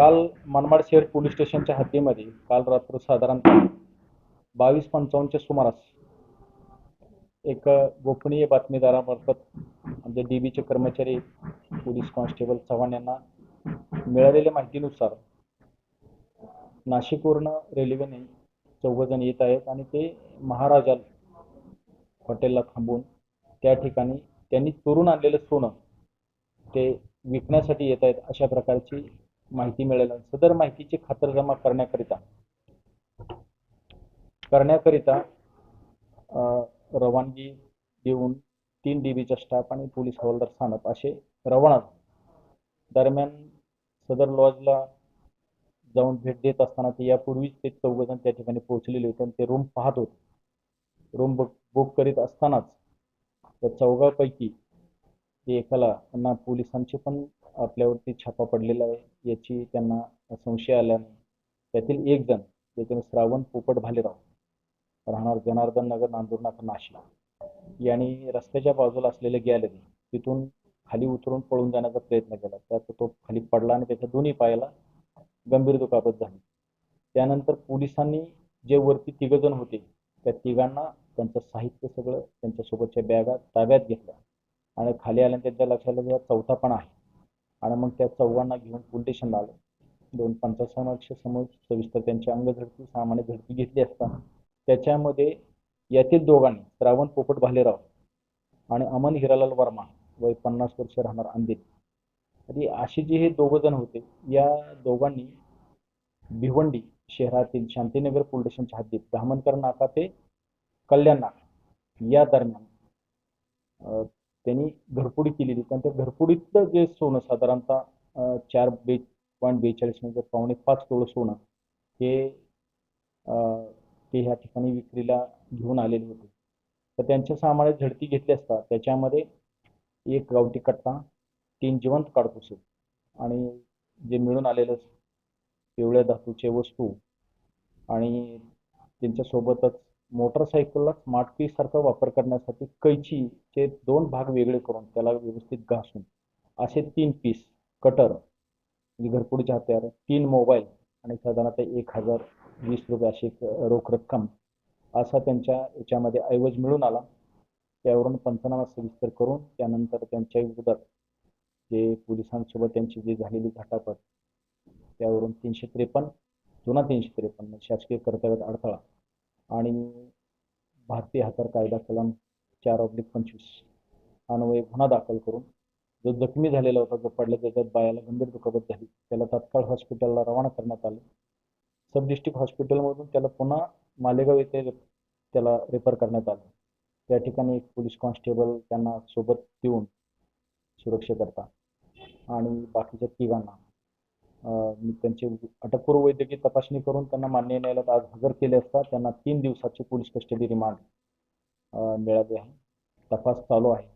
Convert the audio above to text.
काल मनमाड शहर पोलीस स्टेशनच्या हद्दीमध्ये काल रात्र साधारणतः बावीस पंचावन्नच्या सुमारास एक गोपनीय बातमीदारामार्फत आमच्या डी बीचे कर्मचारी पोलीस कॉन्स्टेबल चव्हाण यांना मिळालेल्या माहितीनुसार नाशिकवरनं रेल्वेने चौघजण येत आहेत आणि ते महाराजा हॉटेलला थांबून त्या ठिकाणी त्यांनी चोरून आणलेलं सोनं ते विकण्यासाठी येत आहेत अशा प्रकारची माहिती मिळाली. सदर माहितीची खातरजमा करण्याकरिता करण्याकरिता रवानगी देऊन तीन डीबीचा स्टाफ आणि पोलीस हवालदार स्थानक असे रवाना दरम्यान सदर लॉजला जाऊन भेट देत असताना ते यापूर्वीच ते चौघजण त्या ठिकाणी पोहोचलेले होते आणि ते रूम पाहत होते. रूम बुक बुक करीत असतानाच त्या चौघापैकी ते एकाला त्यांना पोलिसांचे पण आपल्यावरती छापा पडलेला आहे. याची त्यांना संशय आल्याने त्यातील एक जण ज्याच्याने श्रावण पोपट भालेराव राहणार जनार्दन नगर नांदूर नाका नाशिक यांनी रस्त्याच्या बाजूला असलेले गॅलरी तिथून खाली उतरून पळून जाण्याचा प्रयत्न केला. त्यात तो खाली पडला आणि त्याच्या दोन्ही पायाला गंभीर दुखापत झाली. त्यानंतर पोलिसांनी जे वरती तिघ जण होते त्या तिघांना त्यांचं साहित्य सगळं त्यांच्यासोबतच्या बॅगा ताब्यात घेतल्या. आणि खाली आल्याने त्यांच्या लक्षात आलं चौथा पण आहे. आणि मग त्या चौघांना घेऊन पोलीस स्टेशनला दोन दोन पंचासमक्ष समोर सविस्तर त्यांची अंगझडती सामान्य झडती घेतली असता. त्याच्यामध्ये यातील दोघांनी श्रावण पोपट भालेराव आणि अमन हिरालाल वर्मा वय पन्नास वर्ष राहणार अंधेरी तरी असे जे हे दोघं जण होते या दोघांनी भिवंडी शहरातील शांतीनगर पोलीस स्टेशनच्या हद्दीत धामणकर नाका ते कल्याण नाका या दरम्यान त्यांनी घरपुडी केलेली. कारण त्या घरफोडीतलं जे सोनं साधारणतः चार बे पॉईंट बेचाळीस म्हणजे पावणे पाच तोळं सोनं हे ते ह्या ठिकाणी विक्रीला घेऊन आलेले होते. तर त्यांच्या सामान्य झडती घेतली असता त्याच्यामध्ये एक गावठी कट्टा तीन जिवंत काडतुसे आणि जे मिळून आलेलं पिवळ्या धातूचे वस्तू आणि त्यांच्यासोबतच मोटरसायकलला स्मार्ट की सारखा वापर करण्यासाठी कैचीचे दोन भाग वेगळे करून त्याला व्यवस्थित घासून असे तीन पीस कटर म्हणजे हत्यार तीन मोबाईल आणि साधारणतः एक हजार वीस रुपये अशी रोख रक्कम असा त्यांच्या याच्यामध्ये ऐवज मिळून आला. त्यावरून पंचनामा सविस्तर करून त्यानंतर त्यांच्या विरोधात जे पोलिसांसोबत त्यांची जी झालेली घटापट त्यावरून तीनशे त्रेपन्न जुना तीनशे त्रेपन्न शासकीय कर्तव्यात अडथळा आणि भारतीय हत्यार कायदा कलम चार ऑब्लिक पंचवीस अन्वये गुन्हा दाखल करून जो जखमी झालेला होता जो पडला त्याच्यात बायाला गंभीर दुखापत झाली. त्याला तात्काळ हॉस्पिटलला रवाना करण्यात आले. सब डिस्ट्रिक्ट हॉस्पिटलमधून त्याला पुन्हा मालेगाव येथे त्याला रेफर करण्यात आलं. त्या ठिकाणी एक पोलीस कॉन्स्टेबल त्यांना सोबत देऊन सुरक्षेकरता आणि बाकीच्या तिघांना त्यांची अटकपूर्व वैद्यकीय तपासणी करून त्यांना मान्य न्यायालयात आज हजर केले असता त्यांना तीन दिवसाची पोलीस कस्टडी रिमांड मिळाली आहे. तपास चालू आहे.